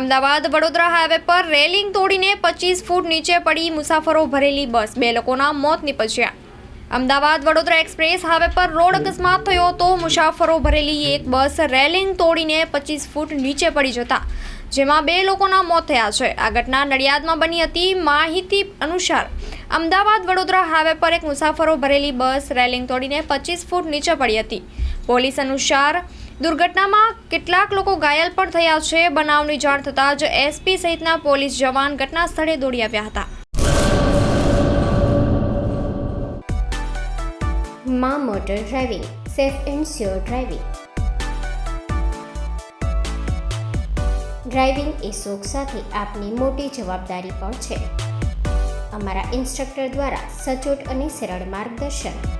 Ahmedabad Vadodara highway પર railing તોડીને પચીસ ફૂટ નીચે પડી મુસાફરો ભરેલી બસ. બે લોકોના મોત નીપજ્યા. અમદાવાદ વડોદરા એક્સપ્રેસ હાઈવે પર રોડ અકસ્માત થયો હતો મુસાફરો ભરેલી એક બસ રેલિંગ તોડીને પચીસ ફૂટ નીચે પડી જતા, જેમાં બે લોકોના મોત થયા છે. આ ઘટના નડિયાદમાં બની હતી. માહિતી અનુસાર, અમદાવાદ વડોદરા હાઈવે પર એક મુસાફરો ભરેલી બસ રેલિંગ તોડીને પચીસ ફૂટ નીચે પડી હતી. પોલીસ અનુસાર દુર્ઘટનામાં કેટલાક લોકો ઘાયલ પણ થયા છે. બનાવની જાણ થતાં જ એસપી સહિતના પોલીસ જવાન ઘટના સ્થળે દોડી આવ્યા હતા. મા motor driving, safe and sure driving. Driving એ શોખ સાથે આપની મોટી જવાબદારી પણ છે. અમારા ઇન્સ્ટ્રક્ટર દ્વારા સચોટ અને સરળ માર્ગદર્શન.